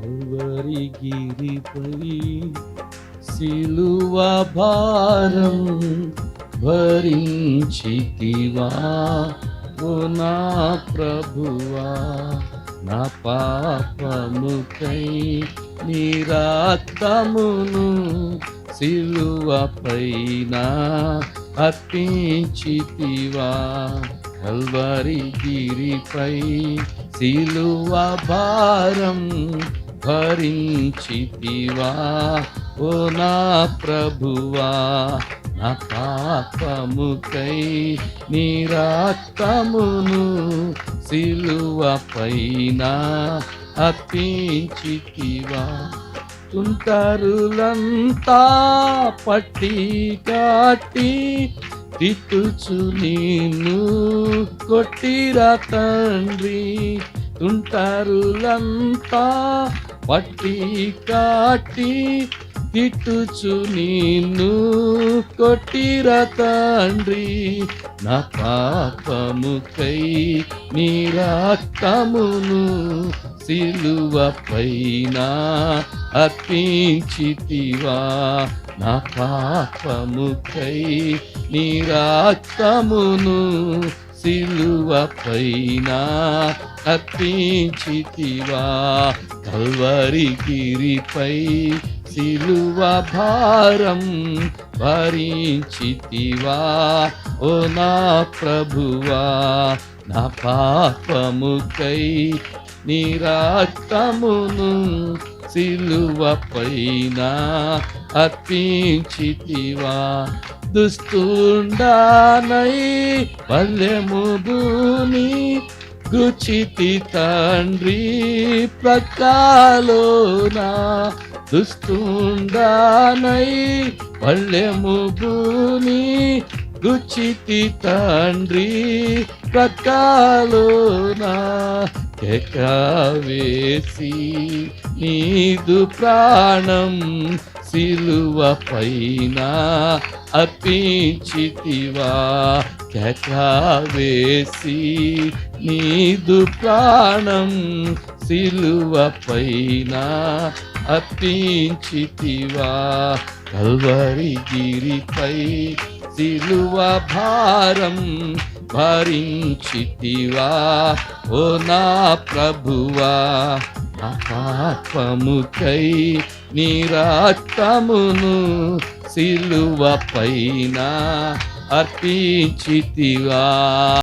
గిరిపై సిలువ భారం భరించితివా? ఓ నా ప్రభువా నా పాపముకై నిరాత్తమును రక్తమును సిలువపైన అర్పించితివా? కల్వరి గిరిపై సిలువ భారం భరించితివా? ఓ నా ప్రభువా నా పాపముకై నీ రక్తమును సిలువ పైన అర్పించితివా? తుంటరులంతా పట్టి కాటి తిట్టుచు నిన్ను కొట్టిరా తండ్రి. తుంటర్లంతా పట్టి కాటి తిట్టుచు నిన్ను కొట్టిర తండ్రి. నా పాపముకై నీ రక్తమును సిలువ పైన అర్పించితివా. నా పాపముకై నీ రక్తమును సిలువ పైన అర్పించితివా కల్వరి గిరిపై సిలువ భారం భరించితివా. ఓ నా ప్రభువా నా పాపముకై నీ సిలువ పైన అర్పించితివా. దుస్తుండానై పల్లెము భూమి గుచితి తండ్రి ప్రకాలోన దుస్తుండానై పల్లెము భూమి గుచితి తండ్రి ప్రకాలోనా కేకవేసి నీదు ప్రాణం సిలువ పైన అర్పించితివా. కేకవేసి నీదు ప్రాణం సిలువ పైన అర్పించితివా. కల్వరి గిరిపై సిలువ భారం భరించితివా? ఓ నా ప్రభువా అపాత్మముకై పాపముకై సిలువ పైన అర్పించితివా?